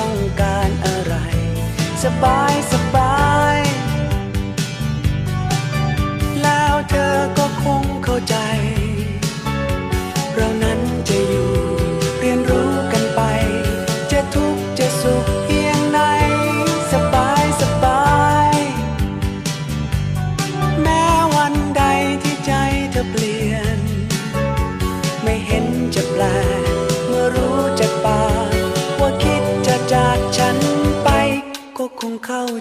อง สบายสบาย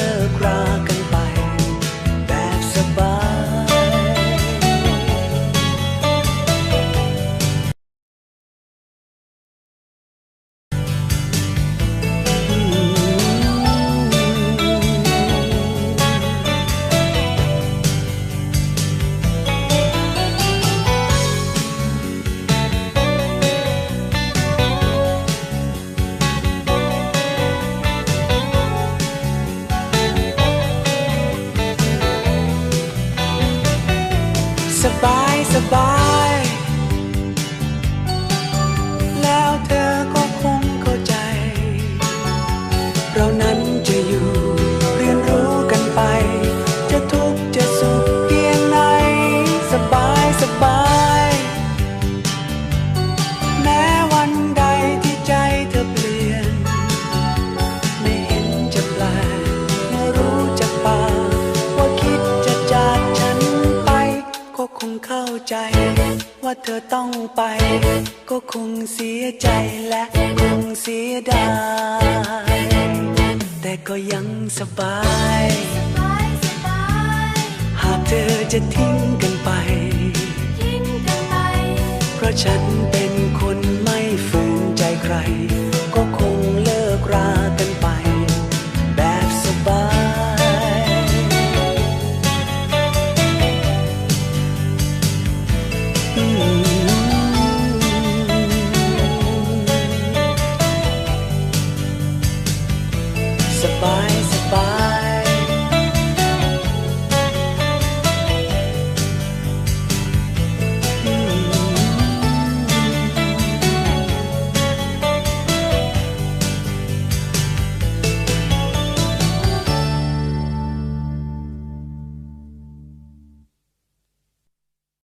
ิ สบาย แล้วเธอก็คงเข้าใจ เรานั้น ใจ ว่าเธอต้องไป ก็คงเสียใจและคงเสียดายแต่ก็ยังสบาย หากเธอจะทิ้งกันไป เพราะฉันเป็นคนไม่ฝืนใจใคร